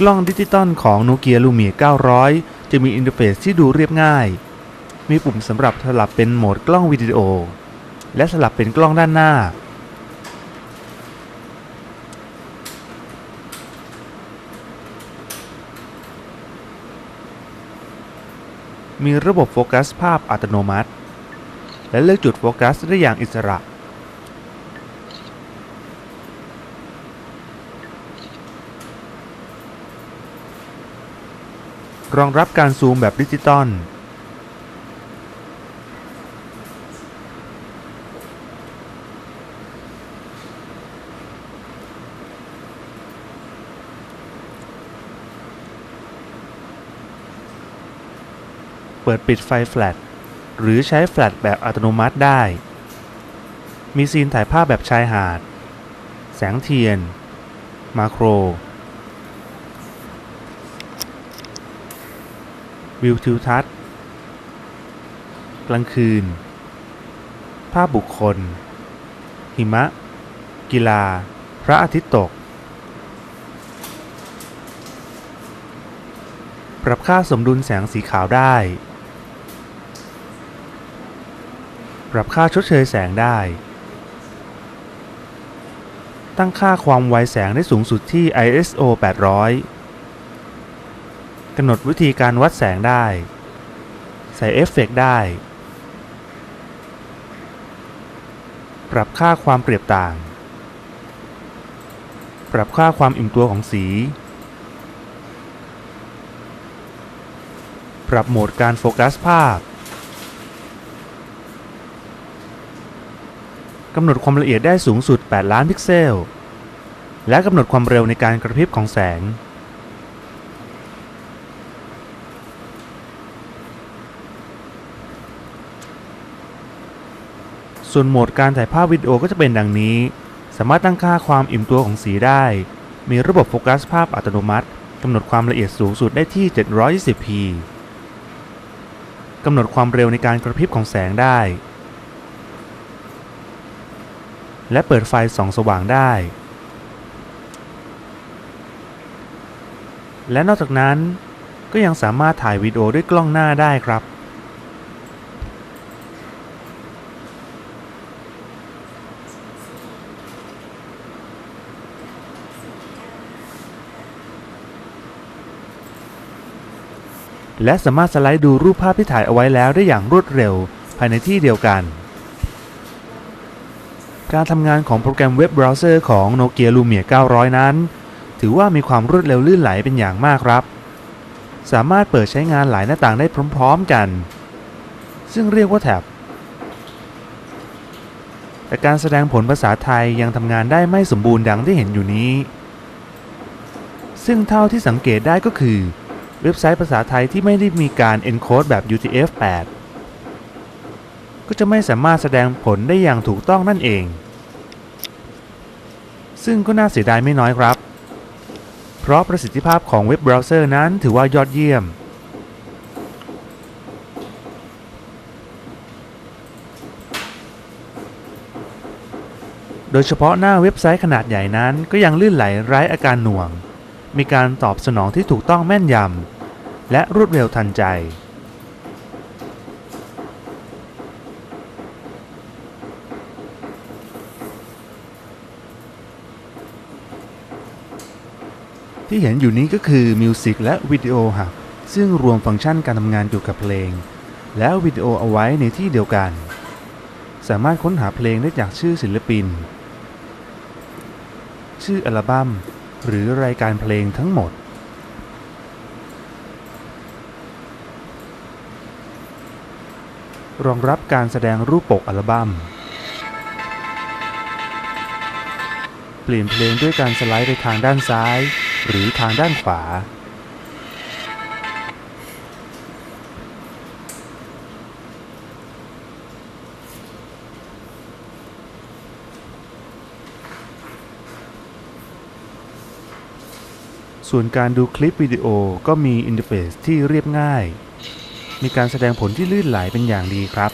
กล้องดิจิตอลของโนเกียลูเมีย900 จะมีอินเทอร์เฟซที่ดูเรียบง่าย มีปุ่มสำหรับสลับเป็นโหมดกล้องวิดีโอ และสลับเป็นกล้องด้านหน้า มีระบบโฟกัสภาพอัตโนมัติ และเลือกจุดโฟกัสได้อย่างอิสระ รองรับการซูมแบบดิจิตอลเปิดปิดไฟแฟลชหรือใช้แฟลชแบบอัตโนมัติได้ มีซีนถ่ายภาพแบบชายหาด แสงเทียน มาโคร วิวทิวทัศน์ กลางคืน ภาพบุคคล หิมะ กีฬา พระอาทิตย์ตก ปรับค่าสมดุลแสงสีขาวได้ ปรับค่าชดเชยแสงได้ ตั้งค่าความไวแสงได้สูงสุดที่ ISO 800 กำหนดวิธีการวัดแสงได้ ใส่เอฟเฟกต์ได้ ปรับค่าความเปรียบต่าง ปรับค่าความอิ่มตัวของสี ปรับโหมดการโฟกัสภาพกำหนดความละเอียดได้สูงสุด 8 ล้านพิกเซล และกำหนดความเร็วในการกระพริบของแสง ส่วนโหมดการถ่ายภาพวิดีโอก็จะเป็นดังนี้ สามารถตั้งค่าความอิ่มตัวของสีได้ มีระบบโฟกัสภาพอัตโนมัติกำหนดความละเอียดสูงสุดได้ที่ 720p กำหนดความเร็วในการกระพริบของแสงได้ และเปิดไฟส่องสว่างได้ และนอกจากนั้นก็ยังสามารถถ่ายวิดีโอด้วยกล้องหน้าได้ครับ และสามารถสไลด์ดูรูปภาพที่ถ่ายเอาไว้แล้วได้อย่างรวดเร็วภายในที่เดียวกัน การทำงานของโปรแกรมเว็บเบราว์เซอร์ของ Nokia Lumia 900 นั้น ถือว่ามีความรวดเร็วลื่นไหลเป็นอย่างมากครับ สามารถเปิดใช้งานหลายหน้าต่างได้พร้อมๆกัน ซึ่งเรียกว่าแท็บแต่การแสดงผลภาษาไทยยังทำงานได้ไม่สมบูรณ์ดังที่เห็นอยู่นี้ ซึ่งเท่าที่สังเกตได้ก็คือ เว็บไซต์ภาษาไทยที่ไม่ได้มีการ encode แบบ UTF-8 ก็จะไม่สามารถแสดงผลได้อย่างถูกต้องนั่นเอง ซึ่งก็น่าเสียดายไม่น้อยครับ เพราะประสิทธิภาพของเว็บเบราว์เซอร์นั้นถือว่ายอดเยี่ยม โดยเฉพาะหน้าเว็บไซต์ขนาดใหญ่นั้นก็ยังลื่นไหลไร้อาการหน่วง มีการตอบสนองที่ถูกต้องแม่นยำและรวดเร็วทันใจ ที่เห็นอยู่นี้ก็คือ Music และ Video Hub ซึ่งรวมฟังก์ชันการทำงานเกี่ยวกับเพลง และวิดีโอเอาไว้ในที่เดียวกัน สามารถค้นหาเพลงได้จากชื่อศิลปิน ชื่ออัลบั้ม หรือรายการเพลงทั้งหมด รองรับการแสดงรูปปกอัลบั้ม เปลี่ยนเพลงด้วยการสไลด์ไปทางด้านซ้าย หรือทางด้านขวา ส่วนการดูคลิปวิดีโอก็มีอินเทอร์เฟซที่เรียบง่าย มีการแสดงผลที่ลื่นไหลเป็นอย่างดีครับ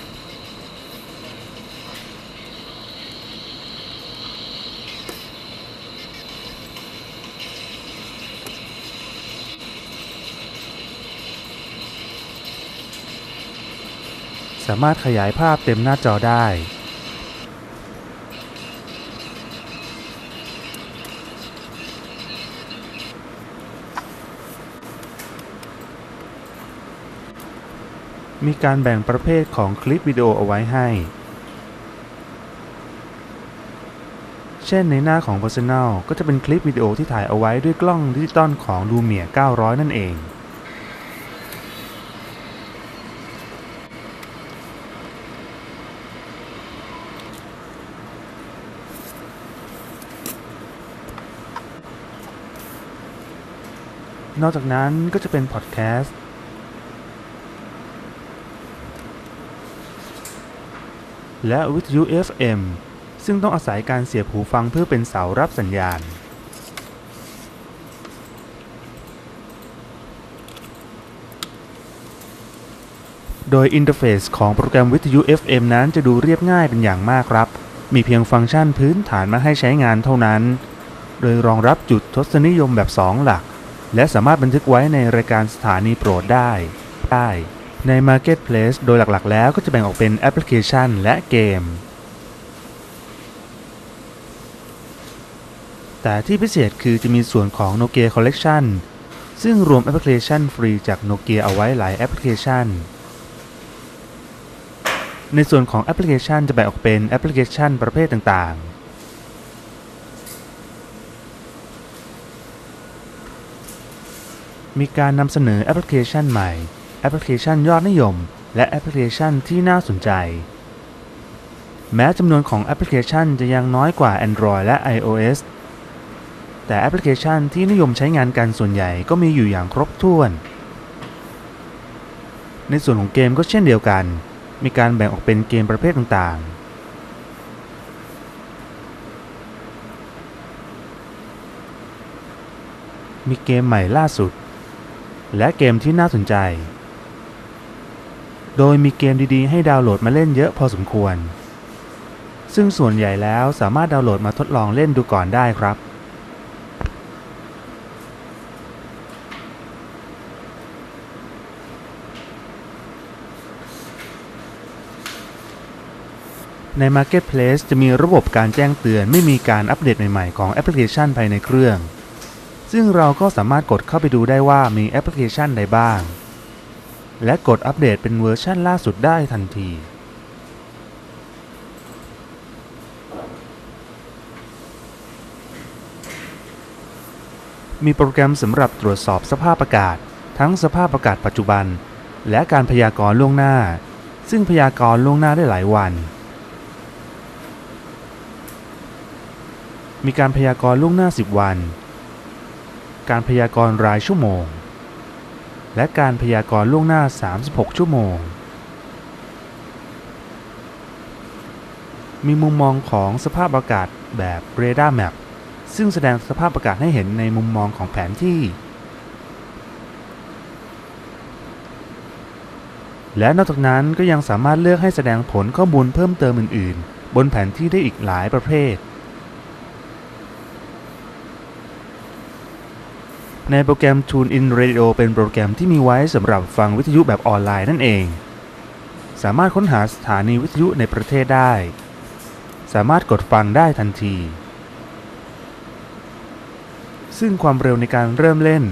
สามารถขยายภาพเต็มหน้าจอได้ มีการแบ่งประเภทของคลิปวิดีโอเอาไว้ให้ เช่นในหน้าของ Personal ก็จะเป็นคลิปวิดีโอที่ถ่ายเอาไว้ด้วยกล้องดิจิตอลของ Lumia 900 นั่นเองนอกจากนั้นก็จะเป็นพอดแคสต์ และวิทยุ FM ซึ่งต้องอาศัยการเสียบหูฟังเพื่อเป็นเสารับสัญญาณ โดยอินเทอร์เฟซของโปรแกรมวิทยุ FM นั้นจะดูเรียบง่ายเป็นอย่างมากครับ มีเพียงฟังก์ชันพื้นฐานมาให้ใช้งานเท่านั้น โดยรองรับจุดทศนิยมแบบ 2 หลัก และสามารถบันทึกไว้ในรายการสถานีโปรดได้ ได้ ใน Marketplace โดยหลักๆ แล้วก็จะแบ่งออกเป็นแอปพลิเคชันและเกม แต่ที่พิเศษคือจะมีส่วนของ Nokia Collection ซึ่งรวมแอปพลิเคชันฟรีจาก Nokia เอาไว้หลายแอปพลิเคชัน ในส่วนของแอปพลิเคชันจะแบ่งออกเป็นแอปพลิเคชันประเภทต่างๆ มีการนำเสนอแอปพลิเคชันใหม่ แอปพลิเคชันยอดนิยม และแอปพลิเคชันที่น่าสนใจ แม้จำนวนของแอปพลิเคชันจะยังน้อยกว่า Android และ iOS แต่แอปพลิเคชันที่นิยมใช้งานกันส่วนใหญ่ก็มีอยู่อย่างครบถ้วน ในส่วนของเกมก็เช่นเดียวกัน มีการแบ่งออกเป็นเกมประเภทต่างๆมีเกมใหม่ล่าสุด และเกมที่น่าสนใจ โดยมีเกมดีๆ ให้ดาวน์โหลดมาเล่นเยอะพอสมควร ซึ่งส่วนใหญ่แล้วสามารถดาวน์โหลดมาทดลองเล่นดูก่อนได้ครับ ใน Marketplace จะมีระบบการแจ้งเตือนไม่มีการอัปเดตใหม่ๆ ของแอปพลิเคชันภายในเครื่อง ซึ่งเราก็สามารถกดเข้าไปดูได้ว่ามีแอปพลิเคชันใดบ้าง และกดอัปเดตเป็นเวอร์ชันล่าสุดได้ทันทีมีโปรแกรมสำหรับตรวจสอบสภาพอากาศ ทั้งสภาพอากาศปัจจุบัน และการพยากรณ์ล่วงหน้า ซึ่งพยากรณ์ล่วงหน้าได้หลายวัน มีการพยากรณ์ล่วงหน้า 10 วัน การพยากรณ์รายชั่วโมง และการพยากรณ์ล่วงหน้า 36 ชั่วโมง มีมุมมองของสภาพอากาศแบบเรดาร์แมปซึ่งแสดงสภาพอากาศให้เห็นในมุมมองของแผนที่ และนอกจากนั้นก็ยังสามารถเลือกให้แสดงผลข้อมูลเพิ่มเติมอื่น ๆ บนแผนที่ได้อีกหลายประเภท ในโปรแกรม TuneIn Radio เป็นโปรแกรมที่มีไว้สำหรับฟังวิทยุแบบออนไลน์นั่นเอง สามารถค้นหาสถานีวิทยุในประเทศได้ สามารถกดฟังได้ทันที ซึ่งความเร็วในการเริ่มเล่น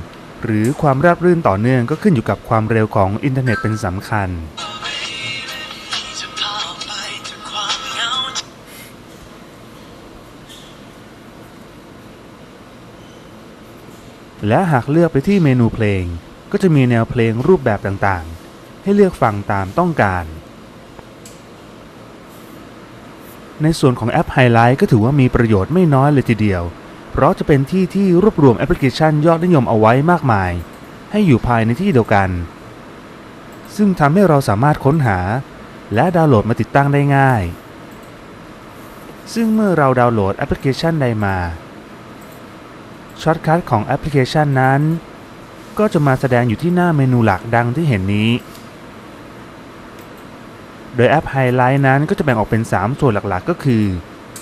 หรือความราบรื่นต่อเนื่องก็ขึ้นอยู่กับความเร็วของอินเทอร์เน็ตเป็นสำคัญ และหากเลือกไปที่เมนูเพลง ก็จะมีแนวเพลงรูปแบบต่างๆ ให้เลือกฟังตามต้องการ ในส่วนของแอปไฮไลท์ก็ถือว่ามีประโยชน์ไม่น้อยเลยทีเดียว เพราะจะเป็นที่ที่รวบรวมแอปพลิเคชันยอดนิยมเอาไว้มากมาย ให้อยู่ภายในที่เดียวกัน ซึ่งทำให้เราสามารถค้นหา และดาวน์โหลดมาติดตั้งได้ง่าย ซึ่งเมื่อเราดาวน์โหลดแอปพลิเคชันใดมา ช็อตคัทของแอปพลิเคชันนั้น ก็จะมาแสดงอยู่ที่หน้าเมนูหลักดังที่เห็นนี้ โดยแอปไฮไลท์นั้นก็จะแบ่งออกเป็น 3 ส่วนหลักๆ ก็คือ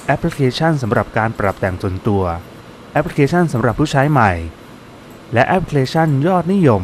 แอปพลิเคชันสำหรับการปรับแต่งส่วนตัว แอปพลิเคชันสำหรับผู้ใช้ใหม่ และแอปพลิเคชันยอดนิยม